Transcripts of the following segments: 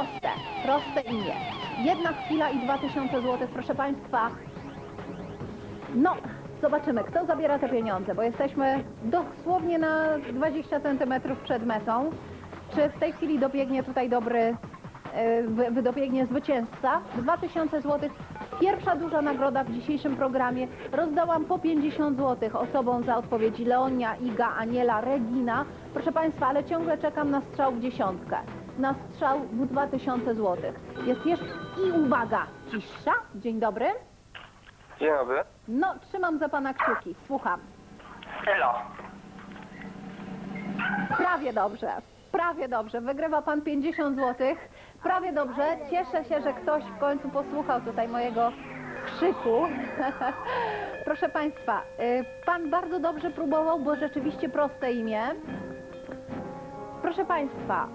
Proste, proste imię. Jedna chwila i 2000 zł, proszę Państwa. No, zobaczymy, kto zabiera te pieniądze, bo jesteśmy dosłownie na 20 centymetrów przed metą. Czy w tej chwili dobiegnie tutaj dobry, wy- dobiegnie zwycięzca? 2000 zł. Pierwsza duża nagroda w dzisiejszym programie. Rozdałam po 50 zł osobom za odpowiedzi Leonia, Iga, Aniela, Regina. Proszę Państwa, ale ciągle czekam na strzał w dziesiątkę. Na strzał w 2000 zł. Jest jeszcze... I uwaga, cisza. Dzień dobry. Dzień dobry. No, trzymam za Pana kciuki. Słucham. Elo. Prawie dobrze. Prawie dobrze. Wygrywa pan 50 zł. Prawie dobrze. Cieszę się, że ktoś w końcu posłuchał tutaj mojego krzyku. Proszę państwa, y, pan bardzo dobrze próbował, bo rzeczywiście proste imię. Proszę państwa,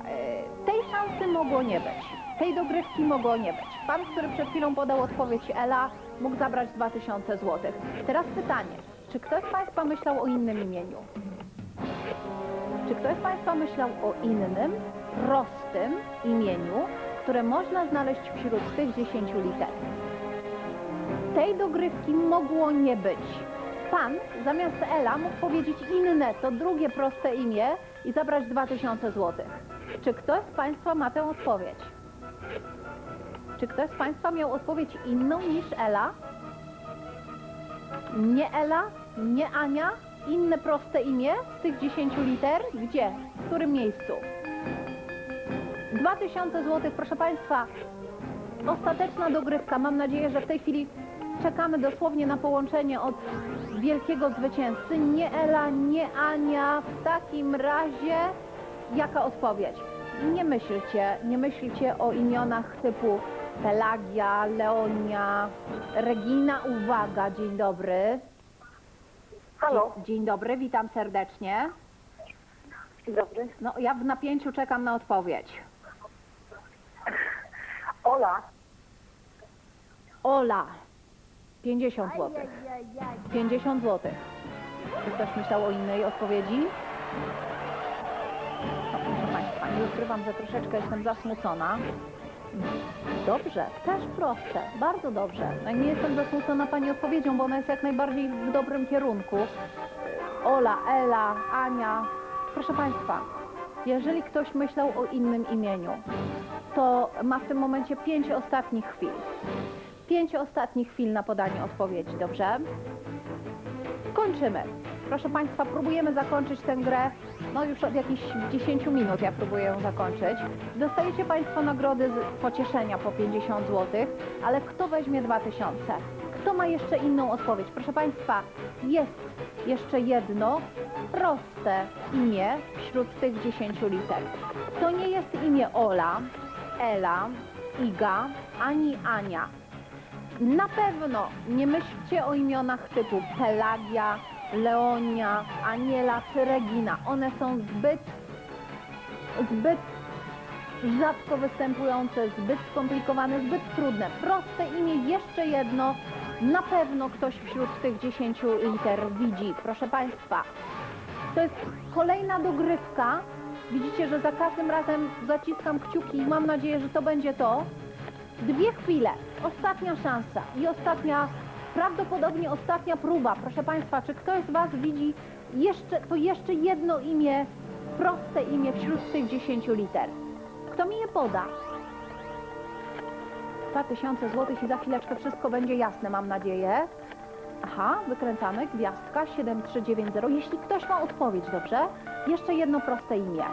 y, tej szansy mogło nie być. Tej dogrywki mogło nie być. Pan, który przed chwilą podał odpowiedź Ela, mógł zabrać 2000 zł. Teraz pytanie. Czy ktoś z państwa myślał o innym imieniu? Czy ktoś z Państwa myślał o innym, prostym imieniu, które można znaleźć wśród tych 10 liter? Tej dogrywki mogło nie być. Pan zamiast Ela mógł powiedzieć inne, to drugie proste imię i zabrać 2000 zł. Czy ktoś z Państwa ma tę odpowiedź? Czy ktoś z Państwa miał odpowiedź inną niż Ela? Nie Ela, nie Ania, inne proste imię z tych 10 liter? Gdzie? W którym miejscu? 2000 zł, proszę Państwa. Ostateczna dogrywka. Mam nadzieję, że w tej chwili czekamy dosłownie na połączenie od wielkiego zwycięzcy. Nie Ela, nie Ania. W takim razie jaka odpowiedź? Nie myślcie, nie myślcie o imionach typu Pelagia, Leonia, Regina. Uwaga, dzień dobry. Halo, Dzień dobry, witam serdecznie. dzień dobry. No, ja w napięciu czekam na odpowiedź. Ola. Ola, 50 zł. 50 zł. Czy ktoś myślał o innej odpowiedzi? No, proszę Państwa, nie ukrywam, że troszeczkę jestem zasmucona. Dobrze, też proste, bardzo dobrze. No, nie jestem zasmucona Pani odpowiedzią, bo ona jest jak najbardziej w dobrym kierunku. Ola, Ela, Ania. Proszę Państwa, jeżeli ktoś myślał o innym imieniu, to ma w tym momencie pięć ostatnich chwil. Pięć ostatnich chwil na podanie odpowiedzi, dobrze? Kończymy. Proszę Państwa, próbujemy zakończyć tę grę. No już od jakichś 10 minut ja próbuję ją zakończyć. Dostajecie Państwo nagrody z pocieszenia po 50 zł, ale kto weźmie 2000? Kto ma jeszcze inną odpowiedź? Proszę Państwa, jest jeszcze jedno proste imię wśród tych 10 liter. To nie jest imię Ola, Ela, Iga, ani Ania. Na pewno nie myślcie o imionach typu Pelagia, Leonia, Aniela czy Regina. One są zbyt, zbyt rzadko występujące, zbyt skomplikowane, zbyt trudne. Proste imię, jeszcze jedno. Na pewno ktoś wśród tych 10 liter widzi. Proszę Państwa, to jest kolejna dogrywka. Widzicie, że za każdym razem zaciskam kciuki i mam nadzieję, że to będzie to. Dwie chwile, ostatnia szansa i ostatnia, prawdopodobnie ostatnia próba. Proszę Państwa, czy ktoś z Was widzi jeszcze, to jeszcze jedno imię, proste imię wśród tych 10 liter? Kto mi je poda? 2000 zł i za chwileczkę wszystko będzie jasne, mam nadzieję. Aha, wykręcamy, gwiazdka 7390. Jeśli ktoś ma odpowiedź, dobrze? Jeszcze jedno proste imię.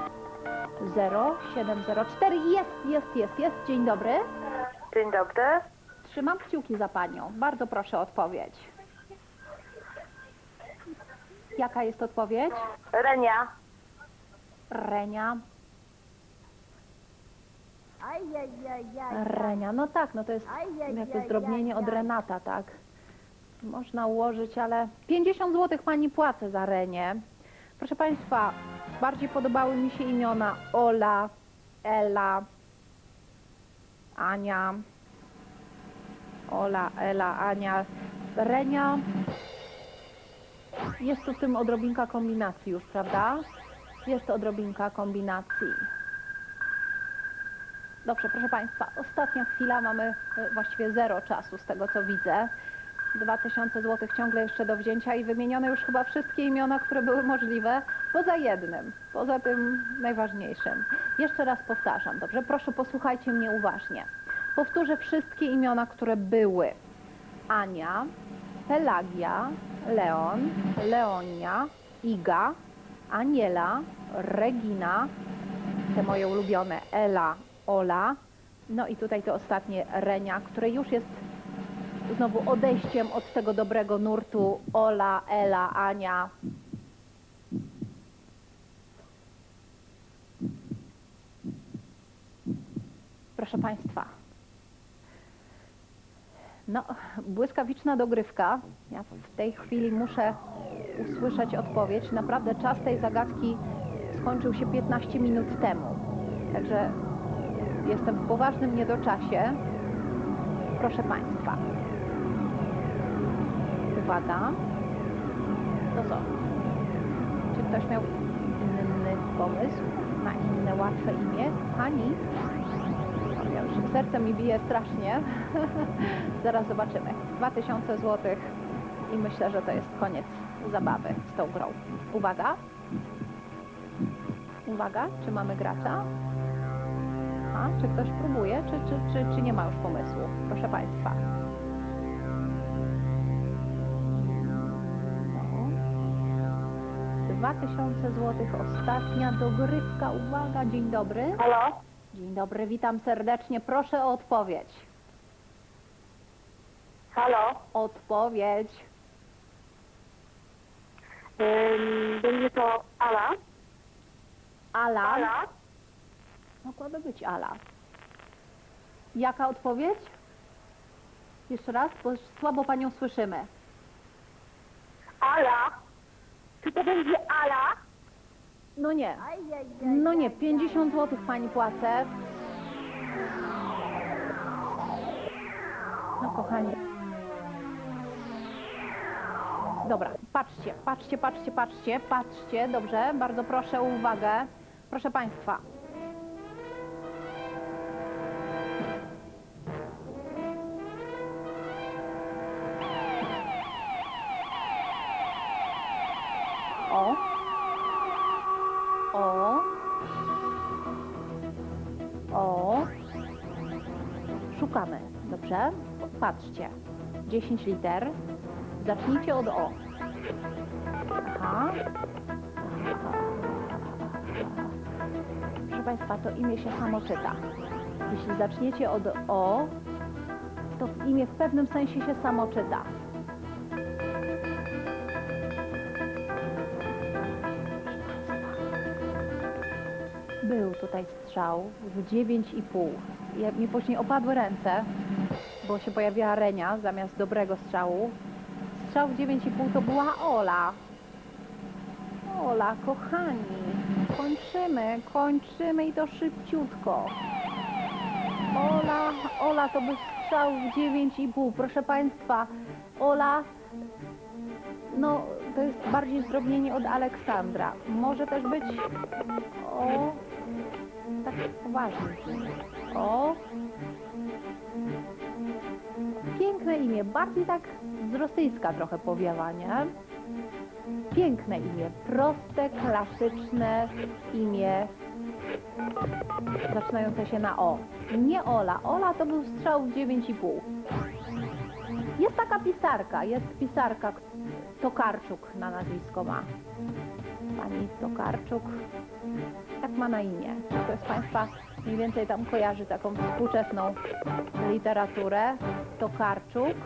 0704. Jest, jest, jest, jest. Dzień dobry. Dzień dobry. Trzymam kciuki za panią. Bardzo proszę o odpowiedź. Jaka jest odpowiedź? Renia. Renia. Renia, no tak, no to jest jakby zdrobnienie od Renata, tak. Można ułożyć, ale 50 zł pani płacę za Renię. Proszę państwa, bardziej podobały mi się imiona Ola, Ela, Ania. Ola, Ela, Ania, Renia. Jest tu w tym odrobinka kombinacji już, prawda? Jest odrobinka kombinacji. Dobrze, proszę Państwa, ostatnia chwila, mamy e, właściwie zero czasu z tego co widzę. 2000 zł ciągle jeszcze do wzięcia i wymienione już chyba wszystkie imiona, które były możliwe, poza jednym, poza tym najważniejszym. Jeszcze raz powtarzam, dobrze? Proszę posłuchajcie mnie uważnie. Powtórzę wszystkie imiona, które były. Ania, Pelagia, Leon, Leonia, Iga, Aniela, Regina, te moje ulubione Ela, Ola, no i tutaj to ostatnie Renia, które już jest znowu odejściem od tego dobrego nurtu Ola, Ela, Ania. Proszę Państwa, no, błyskawiczna dogrywka. Ja w tej chwili muszę usłyszeć odpowiedź. Naprawdę czas tej zagadki skończył się 15 minut temu. Także jestem w poważnym niedoczasie. Proszę Państwa. Uwaga. To co? Czy ktoś miał inny pomysł na inne łatwe imię? Pani? Ja już serce mi bije strasznie. Zaraz zobaczymy. 2000 zł i myślę, że to jest koniec zabawy z tą grą. Uwaga. Uwaga, czy mamy gracza? A, czy ktoś próbuje, czy, czy, czy, czy nie ma już pomysłu? Proszę Państwa. 2000 zł, ostatnia dogrywka. Uwaga, dzień dobry. Halo? Dzień dobry, witam serdecznie. Proszę o odpowiedź. Halo? Odpowiedź. Ym, będzie to Ala? Ala. Ala? Mogłaby być Ala. Jaka odpowiedź? Jeszcze raz, bo słabo panią słyszymy. Ala? Czy to będzie Ala? No nie. No nie, 50 zł pani płacę. No kochani. Dobra, patrzcie, patrzcie, patrzcie, patrzcie, patrzcie, dobrze, bardzo proszę o uwagę. Proszę Państwa. Patrzcie. 10 liter. Zacznijcie od O. Aha. Proszę Państwa, to imię się samo czyta. Jeśli zaczniecie od O, to imię w pewnym sensie się samo czyta. Był tutaj strzał w 9,5. Ja, mi później opadły ręce, bo się pojawiła Renia zamiast dobrego strzału. Strzał w 9,5 to była Ola. Ola, kochani, kończymy, kończymy i to szybciutko. Ola, Ola to był strzał w 9,5. Proszę Państwa, Ola, no to jest bardziej zdrobnienie od Aleksandra. Może też być o, tak poważnie. O, imię, bardziej tak z rosyjska trochę powiewa, nie? Piękne imię, proste, klasyczne imię, zaczynające się na O. Nie Ola, Ola to był strzał w 9,5. Jest taka pisarka, jest pisarka, Tokarczuk na nazwisko ma. Pani Tokarczuk, tak ma na imię. Ktoś z Państwa mniej więcej tam kojarzy taką współczesną literaturę? Tokarczuk.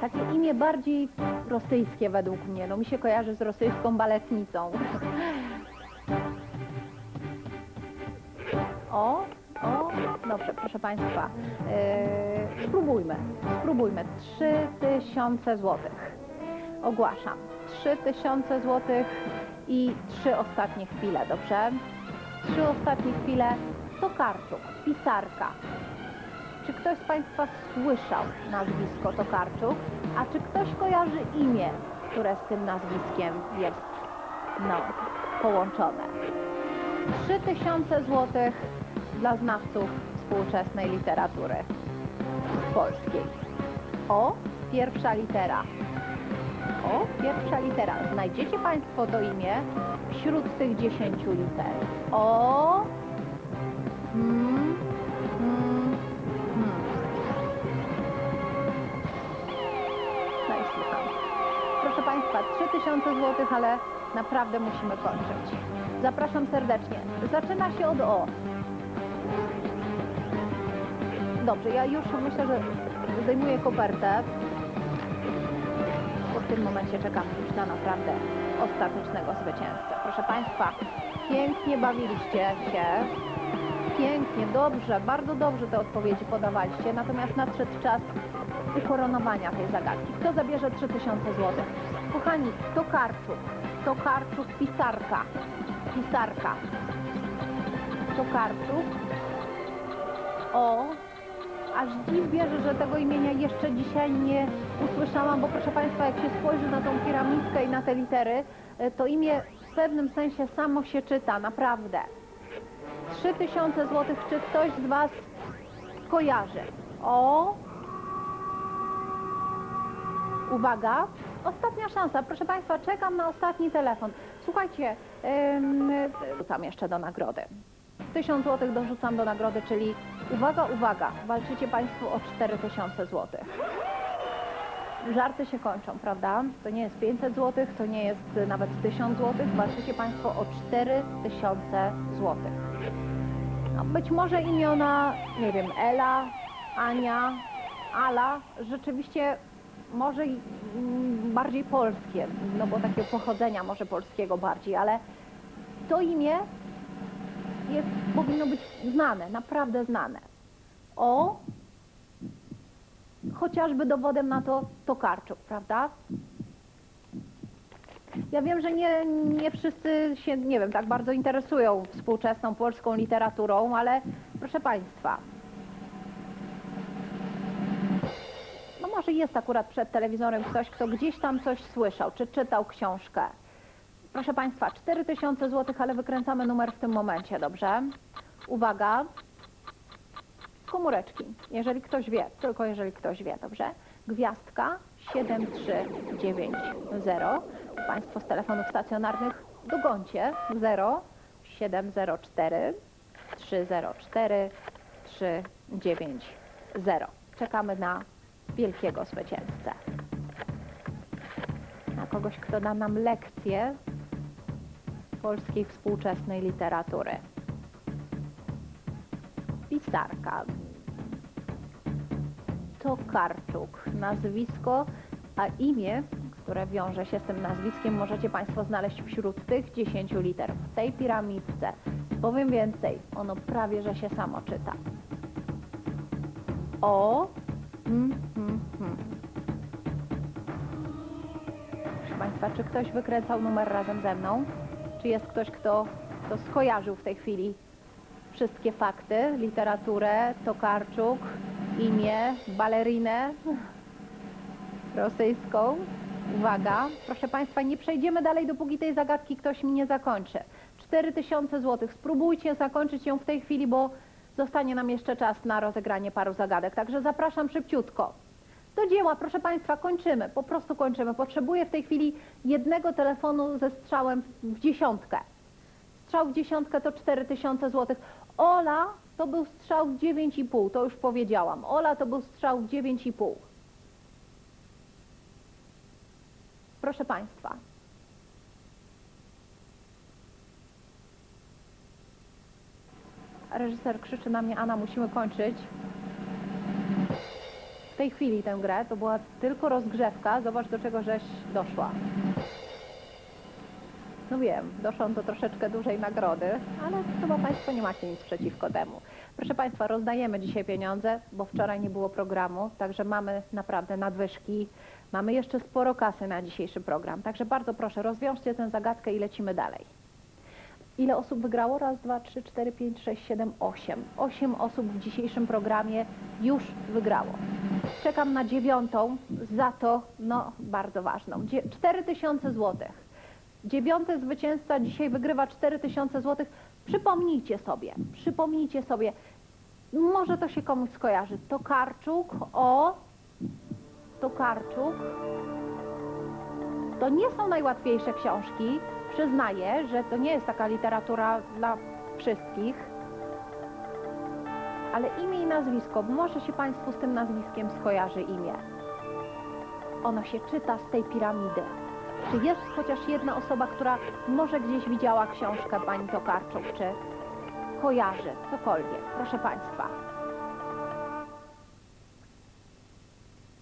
Takie imię bardziej rosyjskie według mnie. No mi się kojarzy z rosyjską baletnicą. O, o, dobrze, proszę Państwa. Yy, spróbujmy, spróbujmy. 3000 złotych. Ogłaszam. 3000 złotych i trzy ostatnie chwile, dobrze? Trzy ostatnie chwile. Tokarczuk, pisarka. Czy ktoś z Państwa słyszał nazwisko Tokarczuk? A czy ktoś kojarzy imię, które z tym nazwiskiem jest no, połączone? 3000 zł dla znawców współczesnej literatury polskiej. O, pierwsza litera. O, pierwsza litera. Znajdziecie Państwo to imię wśród tych 10 liter. O, słucham. Proszę Państwa, 3000 zł, ale naprawdę musimy kończyć. Zapraszam serdecznie. Zaczyna się od O. Dobrze, ja już myślę, że zdejmuję kopertę. Bo w tym momencie czekam już na naprawdę ostatecznego zwycięzcę. Proszę Państwa, pięknie bawiliście się. Pięknie, dobrze, bardzo dobrze te odpowiedzi podawaliście. Natomiast nadszedł czas ukoronowania tej zagadki. Kto zabierze 3000 zł? Kochani, to Karczuk. To Karczuk, pisarka. Pisarka. To Karczuk. O, aż dziw bierze, że tego imienia jeszcze dzisiaj nie usłyszałam, bo proszę Państwa, jak się spojrzy na tą piramidkę i na te litery, e, to imię w pewnym sensie samo się czyta, naprawdę. 3000 zł, czy ktoś z Was kojarzy? O, Uwaga, ostatnia szansa. Proszę Państwa, czekam na ostatni telefon. Słuchajcie, rzucam jeszcze do nagrody. 1000 zł dorzucam do nagrody, czyli uwaga, uwaga, walczycie Państwo o 4000 zł. Żarty się kończą, prawda? To nie jest 500 zł, to nie jest nawet 1000 zł. Walczycie Państwo o 4000 zł. No, być może imiona, nie wiem, Ela, Ania, Ala, rzeczywiście może bardziej polskie, no bo takiego pochodzenia może polskiego bardziej, ale to imię jest, powinno być znane, naprawdę znane. O, chociażby dowodem na to Tokarczuk, prawda? Ja wiem, że nie, nie wszyscy się, nie wiem, tak bardzo interesują współczesną polską literaturą, ale proszę Państwa, no może jest akurat przed telewizorem ktoś, kto gdzieś tam coś słyszał, czy czytał książkę. Proszę Państwa, 4000 zł, ale wykręcamy numer w tym momencie, dobrze? Uwaga. Komóreczki, jeżeli ktoś wie, tylko jeżeli ktoś wie, dobrze? Gwiazdka 7390. Państwo z telefonów stacjonarnych dogońcie 0 704 304 390. Czekamy na wielkiego zwycięzcę. Na kogoś, kto da nam lekcję polskiej współczesnej literatury. Pisarka. Tokarczuk. Nazwisko, a imię, które wiąże się z tym nazwiskiem, możecie Państwo znaleźć wśród tych 10 liter w tej piramidce. Powiem więcej, ono prawie, że się samo czyta. O, Mm. Proszę Państwa, czy ktoś wykręcał numer razem ze mną? Czy jest ktoś, kto, kto skojarzył w tej chwili wszystkie fakty? Literaturę, Tokarczuk, imię, balerinę rosyjską? Uwaga, proszę Państwa, nie przejdziemy dalej, dopóki tej zagadki ktoś mi nie zakończy. 4000 zł. Spróbujcie zakończyć ją w tej chwili, bo Zostanie nam jeszcze czas na rozegranie paru zagadek, także zapraszam szybciutko. Do dzieła, proszę Państwa, kończymy, po prostu kończymy. Potrzebuję w tej chwili jednego telefonu ze strzałem w dziesiątkę. Strzał w dziesiątkę to 4000 zł. Ola to był strzał w 9,5, to już powiedziałam. Ola to był strzał w 9,5. Proszę Państwa. reżyser krzyczy na mnie, Anna, musimy kończyć. Tej chwili tę grę to była tylko rozgrzewka. Zobacz, do czego żeś doszła. No wiem, doszłam do troszeczkę dużej nagrody, ale chyba Państwo nie macie nic przeciwko temu. Proszę Państwa, rozdajemy dzisiaj pieniądze, bo wczoraj nie było programu, także mamy naprawdę nadwyżki. Mamy jeszcze sporo kasy na dzisiejszy program, także bardzo proszę, rozwiążcie tę zagadkę i lecimy dalej. Ile osób wygrało? Raz, dwa, trzy, cztery, pięć, sześć, siedem, osiem. Osiem osób w dzisiejszym programie już wygrało. Czekam na dziewiątą, za to, no, bardzo ważną. Dzie- 4000 złotych. Dziewiąty zwycięzca dzisiaj wygrywa 4000 złotych. Przypomnijcie sobie, przypomnijcie sobie, może to się komuś skojarzy. Tokarczuk, o, Tokarczuk. To nie są najłatwiejsze książki. Przyznaję, że to nie jest taka literatura dla wszystkich. Ale imię i nazwisko, może się Państwu z tym nazwiskiem skojarzy imię. Ono się czyta z tej piramidy. Czy jest chociaż jedna osoba, która może gdzieś widziała książkę pani Tokarczuk, czy kojarzy cokolwiek? Proszę Państwa.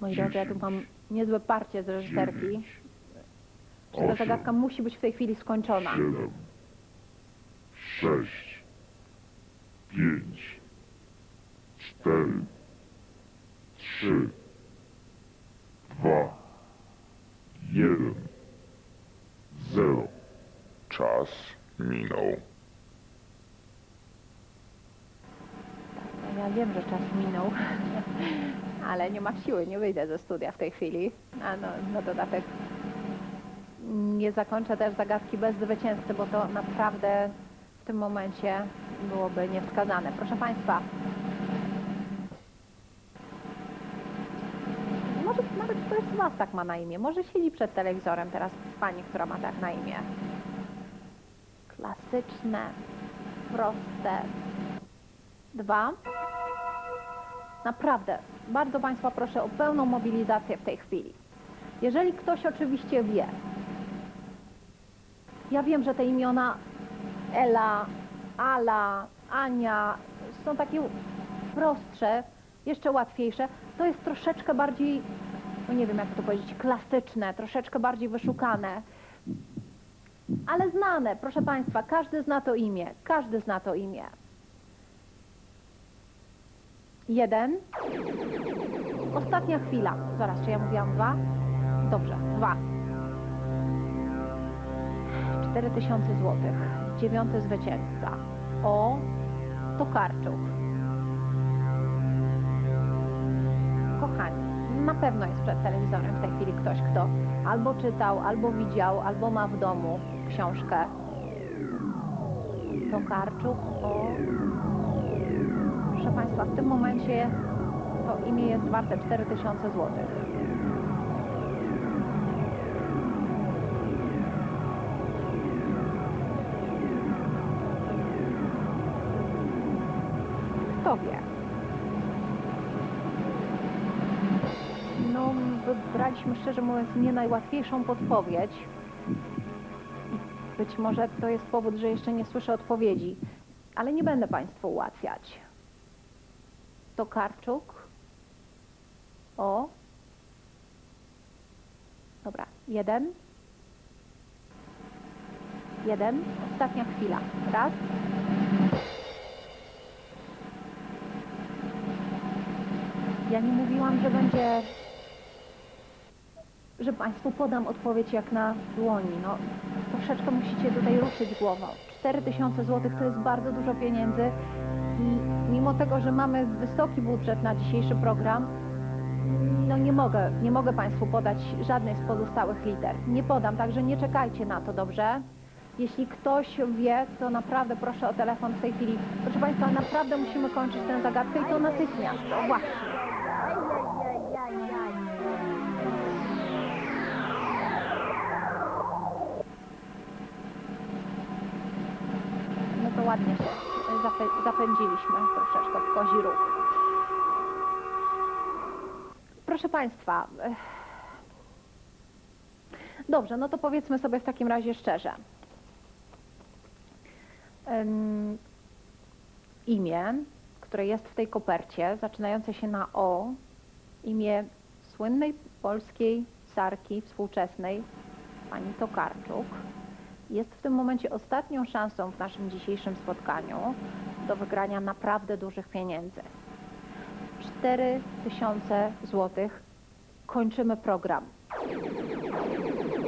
Moi drodzy, ja tu mam niezłe parcie z reżyserki. Czy ta zagadka musi być w tej chwili skończona? siedem, sześć, pięć, cztery, trzy, dwa, jeden, zero. Czas minął. Ja wiem, że czas minął, ale nie ma siły, nie wyjdę ze studia w tej chwili. A no, na dodatek nie zakończę też zagadki bez zwycięzcy, bo to naprawdę w tym momencie byłoby niewskazane. Proszę Państwa, Was tak ma na imię. Może siedzi przed telewizorem teraz Pani, która ma tak na imię. Klasyczne, proste. Dwa. Naprawdę, bardzo Państwa proszę o pełną mobilizację w tej chwili. Jeżeli ktoś oczywiście wie, ja wiem, że te imiona Ela, Ala, Ania są takie prostsze, jeszcze łatwiejsze. To jest troszeczkę bardziej, no nie wiem jak to powiedzieć, klasyczne, troszeczkę bardziej wyszukane. Ale znane, proszę Państwa, każdy zna to imię, każdy zna to imię. Jeden. Ostatnia chwila. Zaraz, czy ja mówiłam dwa? Dobrze, dwa. 4000 złotych. Dziewiąty zwycięzca. O, Tokarczuk. Kochani, na pewno jest przed telewizorem w tej chwili ktoś, kto albo czytał, albo widział, albo ma w domu książkę. Tokarczuk, o, Proszę Państwa, w tym momencie to imię jest warte 4000 zł. Kto wie? Wybraliśmy szczerze mówiąc nie najłatwiejszą podpowiedź. Być może to jest powód, że jeszcze nie słyszę odpowiedzi, ale nie będę Państwu ułatwiać. Tokarczuk. O. Dobra, jeden. Jeden. Ostatnia chwila. Raz. Ja nie mówiłam, że będzie, że Państwu podam odpowiedź jak na dłoni. No, troszeczkę musicie tutaj ruszyć głową. 4000 zł to jest bardzo dużo pieniędzy i mimo tego, że mamy wysoki budżet na dzisiejszy program, no nie mogę, nie mogę Państwu podać żadnej z pozostałych liter. Nie podam, także nie czekajcie na to, dobrze? Jeśli ktoś wie, to naprawdę proszę o telefon w tej chwili. Proszę Państwa, naprawdę musimy kończyć tę zagadkę i to natychmiast. Właśnie. Ładnie się zapę- zapędziliśmy troszeczkę w kozi róg. Proszę Państwa, eh, dobrze, no to powiedzmy sobie w takim razie szczerze. Imię, które jest w tej kopercie, zaczynające się na O, imię słynnej polskiej sarki współczesnej, pani Tokarczuk, jest w tym momencie ostatnią szansą w naszym dzisiejszym spotkaniu do wygrania naprawdę dużych pieniędzy. 4000 złotych. Kończymy program.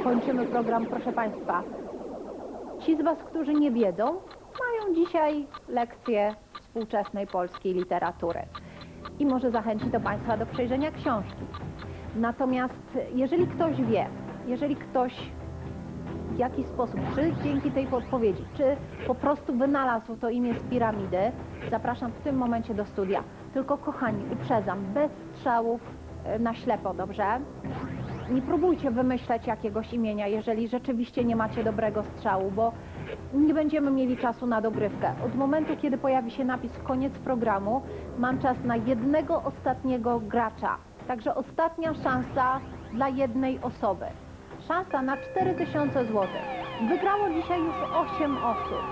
Kończymy program, proszę Państwa. Ci z Was, którzy nie wiedzą, mają dzisiaj lekcję współczesnej polskiej literatury. I może zachęci to Państwa do przejrzenia książki. Natomiast jeżeli ktoś wie, jeżeli ktoś w jaki sposób, czy dzięki tej podpowiedzi, czy po prostu wynalazł to imię z piramidy, zapraszam w tym momencie do studia. Tylko kochani, uprzedzam, bez strzałów e, na ślepo, dobrze? Nie próbujcie wymyśleć jakiegoś imienia, jeżeli rzeczywiście nie macie dobrego strzału, bo nie będziemy mieli czasu na dogrywkę. Od momentu, kiedy pojawi się napis koniec programu, mam czas na jednego ostatniego gracza. Także ostatnia szansa dla jednej osoby. Szansa na 4000 zł. Wygrało dzisiaj już 8 osób.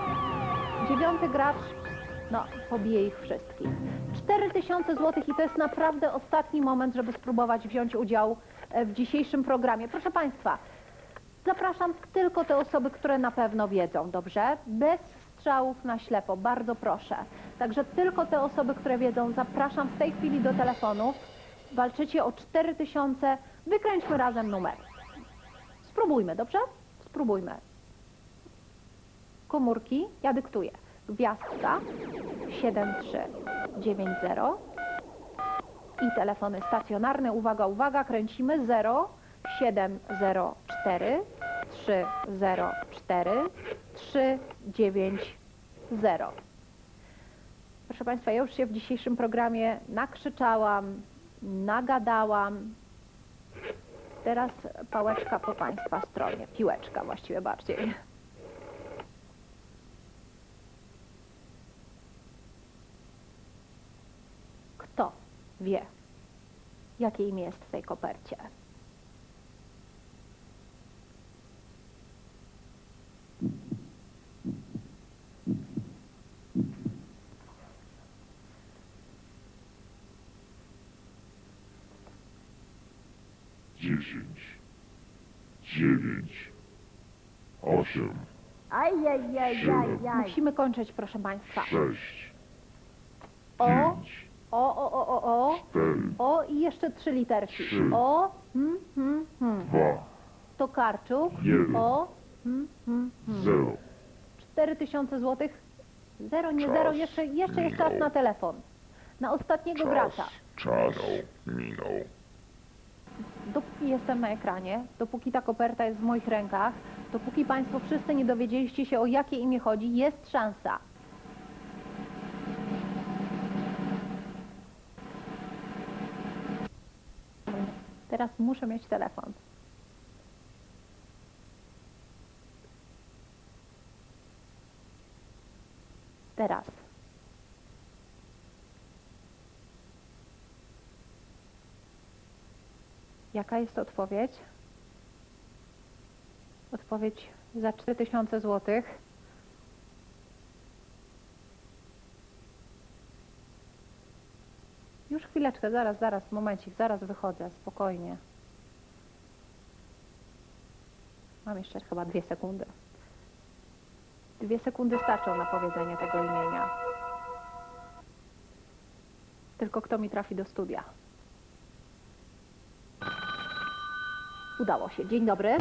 Dziewiąty gracz, no, pobije ich wszystkich. 4000 zł i to jest naprawdę ostatni moment, żeby spróbować wziąć udział e, w dzisiejszym programie. Proszę Państwa, zapraszam tylko te osoby, które na pewno wiedzą, dobrze? Bez strzałów na ślepo, bardzo proszę. Także tylko te osoby, które wiedzą, zapraszam w tej chwili do telefonu. Walczycie o 4000, wykręćmy razem numer. Spróbujmy, dobrze? Spróbujmy. Komórki, ja dyktuję. Gwiazdka 7390 i telefony stacjonarne. Uwaga, uwaga, kręcimy 0 704 304 390. Proszę Państwa, ja już się w dzisiejszym programie nakrzyczałam, nagadałam. Teraz pałeczka po Państwa stronie, piłeczka właściwie bardziej. Kto wie, jakie imię jest w tej kopercie? Dziewięć, osiem, Ajajajajaj. Musimy kończyć, proszę Państwa. sześć, O, pięć, o, o, o, o, o, cztery, o i jeszcze trzy literki. Trzy. O, hmm, hmm, hmm. dwa, Tokarczuk, Jeden. o, hmm, hmm, hmm. zero. 4000 złotych. Zero, nie Czas zero, jeszcze, jeszcze jest czas minął. na telefon. Na ostatniego gracza. czas minął. Dopóki jestem na ekranie, dopóki ta koperta jest w moich rękach, dopóki Państwo wszyscy nie dowiedzieliście się o jakie imię chodzi, jest szansa. Teraz muszę mieć telefon. Teraz. Jaka jest odpowiedź? Odpowiedź za 4000 zł. Już chwileczkę, zaraz, zaraz, momencik, zaraz wychodzę, spokojnie. Mam jeszcze chyba dwie sekundy. Dwie sekundy starczą na powiedzenie tego imienia. Tylko kto mi trafi do studia? Udało się. Dzień dobry.